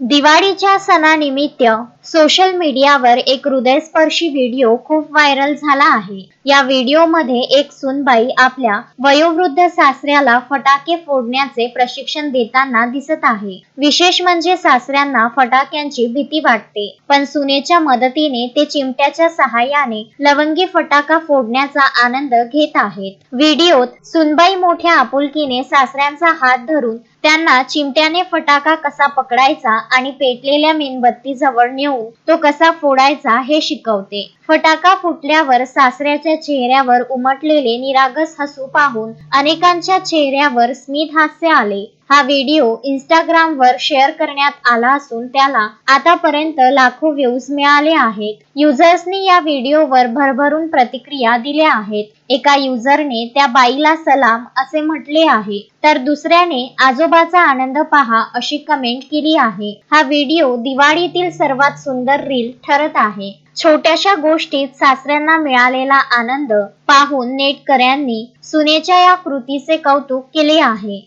दिवाळीच्या सणानिमित्त सोशल मीडियावर एक हृदयस्पर्शी व्हिडिओ खूप व्हायरल झाला आहे. या व्हिडिओमध्ये एक सुनबाई आपल्या वयोवृद्ध सासऱ्याला फटाके फोडण्याचे प्रशिक्षण देताना दिसत आहे. विशेष म्हणजे सासऱ्यांना फटाक्यांची भीती वाटते. पण सुनेच्या मदतीने ते चिमट्याच्या सहाय्याने लवंगी फटाका फोडण्याचा आनंद घेत आहेत. व्हिडिओत सुनबाई मोठ्या आपुलकीने सासऱ्यांचा हात धरून त्यांना चिमट्याने फटाका कसा पकडायचा आणि पेटलेल्या मेणबत्ती जवळ नेऊन तो कसा फोडायचा हे शिकवते. फटाका फुटल्यावर सासऱ्याच्या चेहऱ्यावर उमटलेले निरागस हसू पाहून अनेकांच्या चेहऱ्यावर स्मित हास्य आले. हा व्हिडिओ इंस्टाग्राम वर शेअर करण्यात आला असून त्याला आतापर्यंत लाखो व्ह्यूज मिळाले आहेत. युजर्सनी या व्हिडिओवर भरभरून प्रतिक्रिया दिल्या आहेत. एका युजरने त्या बाईला सलाम असे म्हटले आहे. तर दुसऱ्याने आजोबाचा आनंद पहा अशी कमेंट केली आहे. हा व्हिडिओ दिवाळीतील सर्वात सुंदर रील ठरत आहे. छोट्याशा गोष्टीत सासऱ्यांना मिळालेला आनंद पाहून नेटकऱ्यांनी सुनेच्या या कृतीचे कौतुक केले आहे.